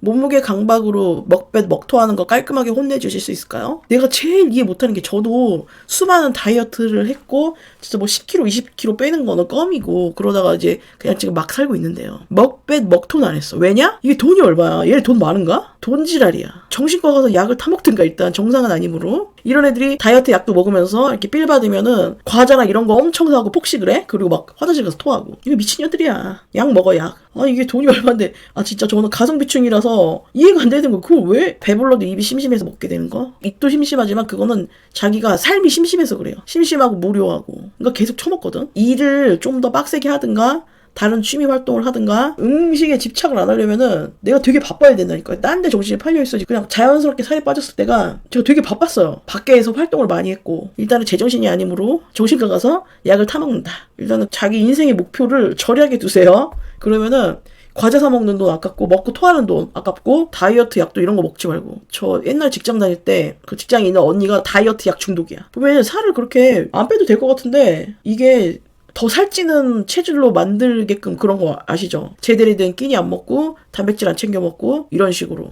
몸무게 강박으로 먹뱃 먹토하는 거 깔끔하게 혼내주실 수 있을까요? 내가 제일 이해 못하는 게 저도 수많은 다이어트를 했고 진짜 뭐 10kg, 20kg 빼는 거는 껌이고 그러다가 이제 그냥 지금 막 살고 있는데요. 먹뱃 먹토는 안 했어. 왜냐? 이게 돈이 얼마야? 얘 돈 많은가? 돈 지랄이야. 정신과 가서 약을 타먹든가 일단 정상은 아니므로 이런 애들이 다이어트 약도 먹으면서 이렇게 필 받으면은 과자나 이런 거 엄청 사고 폭식을 해? 그리고 막 화장실 가서 토하고 이거 미친년들이야. 약 먹어 약. 아 이게 돈이 얼마인데 아 진짜 저는 가성비충이라서 이해가 안 되는 거 그거 왜 배불러도 입이 심심해서 먹게 되는 거? 입도 심심하지만 그거는 자기가 삶이 심심해서 그래요. 심심하고 무료하고 그러니까 계속 처먹거든. 일을 좀 더 빡세게 하든가 다른 취미 활동을 하든가 음식에 집착을 안 하려면은 내가 되게 바빠야 된다니까요. 딴 데 정신이 팔려 있어야지. 그냥 자연스럽게 살이 빠졌을 때가 제가 되게 바빴어요. 밖에서 활동을 많이 했고 일단은 제정신이 아니므로 정신과 가서 약을 타먹는다. 일단은 자기 인생의 목표를 절약해 두세요. 그러면은 과자 사 먹는 돈 아깝고 먹고 토하는 돈 아깝고 다이어트 약도 이런 거 먹지 말고 저 옛날 직장 다닐 때 그 직장에 있는 언니가 다이어트 약 중독이야 보면 살을 그렇게 안 빼도 될 것 같은데 이게 더 살찌는 체질로 만들게끔 그런 거 아시죠? 제대로 된 끼니 안 먹고 단백질 안 챙겨 먹고 이런 식으로